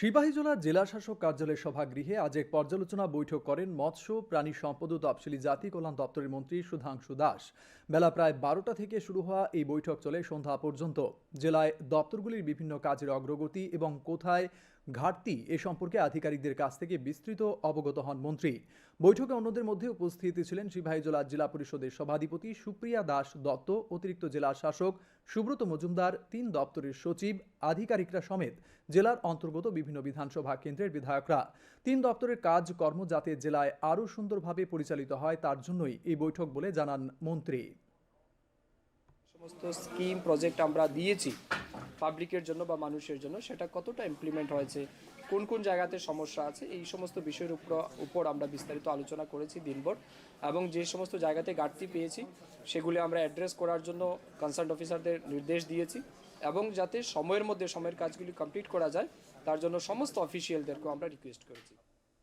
সিপাহীজলার জেলা শাসক কার্যালয়ের সভাগৃহে আজ এক পর্যালোচনা বৈঠক করেন মৎস্য, প্রাণী সম্পদ ও তফসিলি জাতি কল্যাণ দপ্তরের মন্ত্রী সুধাংশু দাস। বেলা প্রায় বারোটা থেকে শুরু হওয়া এই বৈঠক চলে সন্ধ্যা পর্যন্ত। জেলায় দপ্তরগুলির বিভিন্ন কাজের অগ্রগতি এবং কোথায় ঘাটতি এ সম্পর্কে আধিকারিকদের কাছ থেকে বিস্তৃত অবগত হন মন্ত্রী। বৈঠকে অন্যদের মধ্যে উপস্থিত ছিলেন সিপাহীজলা জেলা পরিষদের সভাধিপতি সুপ্রিয়া দাস দত্ত, অতিরিক্ত জেলা শাসক সুব্রত মজুমদার, তিন দপ্তরের সচিব, আধিকারিকরা সমেত জেলার অন্তর্গত বিভিন্ন বিধানসভা কেন্দ্রের বিধায়করা। তিন দপ্তরের কাজ কর্ম যাতে জেলায় আরও সুন্দরভাবে পরিচালিত হয়, তার জন্যই এই বৈঠক বলে জানান মন্ত্রী। সমস্ত স্কিম, প্রজেক্ট আমরা দিয়েছি পাবলিকের জন্য বা মানুষের জন্য, সেটা কতটা ইমপ্লিমেন্ট হয়েছে, কোন কোন জায়গাতে সমস্যা আছে, এই সমস্ত বিষয়ের উপর উপর আমরা বিস্তারিত আলোচনা করেছি দিনভর। এবং যে সমস্ত জায়গাতে ঘাটতি পেয়েছি, সেগুলি আমরা অ্যাড্রেস করার জন্য কনসার্ন অফিসারদের নির্দেশ দিয়েছি। এবং যাতে সময়ের মধ্যে, সময়ের কাজগুলি কমপ্লিট করা যায়, তার জন্য সমস্ত অফিসিয়ালদেরকেও আমরা রিকোয়েস্ট করেছি।